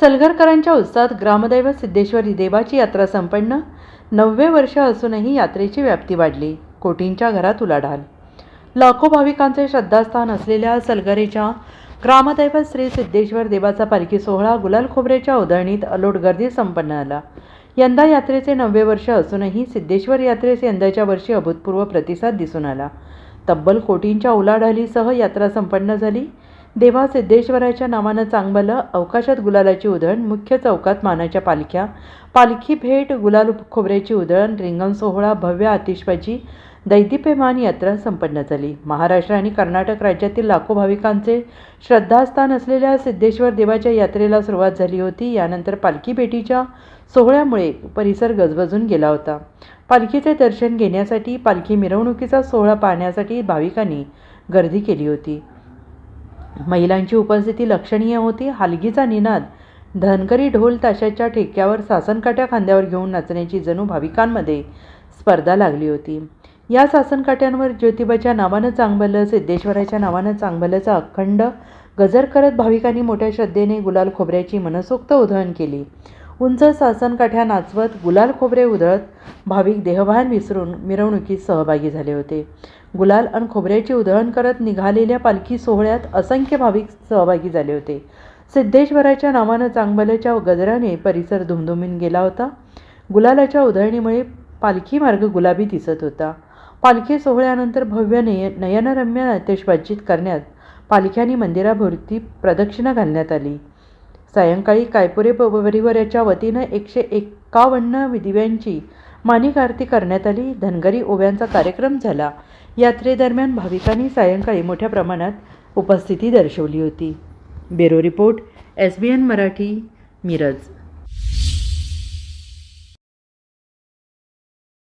सलगरकरांच्या उत्साहात ग्रामदैवत सिद्धेश्वरी देवाची यात्रा संपन्न. नववे वर्ष असूनही यात्रेची व्याप्ती वाढली. कोटींच्या घरात उलाढाल. लाखो भाविकांचे श्रद्धास्थान असलेल्या सलगरेच्या ग्रामदैवत श्री सिद्धेश्वर देवाचा पालखी सोहळा गुलाल खोबऱ्याच्या उधळणीत अलोट गर्दी संपन्न आला यंदा यात्रेचे नववे वर्ष असूनही सिद्धेश्वर यात्रेस यंदाच्या वर्षी अभूतपूर्व प्रतिसाद दिसून आला. तब्बल कोटींच्या उलाढालीसह यात्रा संपन्न झाली. देवा सिद्धेश्वराच्या नावानं चांगलं अवकाशात गुलालाची उधळण मुख्य चौकात मानाच्या पालख्या पालखी भेट गुलाल खोबऱ्याची उधळण रिंगण सोहळा भव्य आतिषबाजी दैदिप्यमान यात्रा संपन्न झाली. महाराष्ट्र आणि कर्नाटक राज्यातील लाखो भाविकांचे श्रद्धास्थान असलेल्या सिद्धेश्वर देवाच्या यात्रेला सुरुवात झाली होती. यानंतर पालखी भेटीच्या सोहळ्यामुळे परिसर गजबजून गेला होता. पालखीचे दर्शन घेण्यासाठी पालखी मिरवणुकीचा सोहळा पाहण्यासाठी भाविकांनी गर्दी केली होती. महिलांची उपस्थिती लक्षणीय होती. हालगीचा निनाद धनकरी ढोल ताशाच्या ठेक्यावर सासनकाठ्या खांद्यावर घेऊन नाचण्याची जणू भाविकांमध्ये स्पर्धा लागली होती. या सासनकाठ्यांवर ज्योतिबाच्या नावानं चांगभलं सिद्धेश्वराच्या नावानं चांगभल्याचा अखंड गजर करत भाविकांनी मोठ्या श्रद्धेने गुलाल खोबऱ्याची मनसोक्त उधळण केली. उंच सासनकाठ्या नाचवत गुलाल खोबरे उधळत भाविक देहभान विसरून मिरवणुकीत सहभागी झाले होते. गुलाल आणि खोबऱ्याची उधळण करत निघालेल्या पालखी सोहळ्यात असंख्य भाविक सहभागी झाले होते. सिद्धेश्वराच्या नावानं चांगभल्याच्या गजराने परिसर धुमधुमीन गेला होता. गुलालाच्या उधळणीमुळे पालखी मार्ग गुलाबी दिसत होता. पालखी सोहळ्यानंतर भव्य नय नयनरम्य आतिषबाजीत करण्यात पालख्यांनी मंदिराभोवती प्रदक्षिणा घालण्यात आली. सायंकाळी कायपुरे परिवाराच्या वतीनं एकशे एक्कावन्न दिव्यांची मानिक आरती करण्यात आली. धनगरी ओव्यांचा कार्यक्रम झाला. यात्रेदरम्यान भाविकांनी सायंकाळी मोठ्या प्रमाणात उपस्थिती दर्शवली होती. Bureau report S B N Marathi Miraj.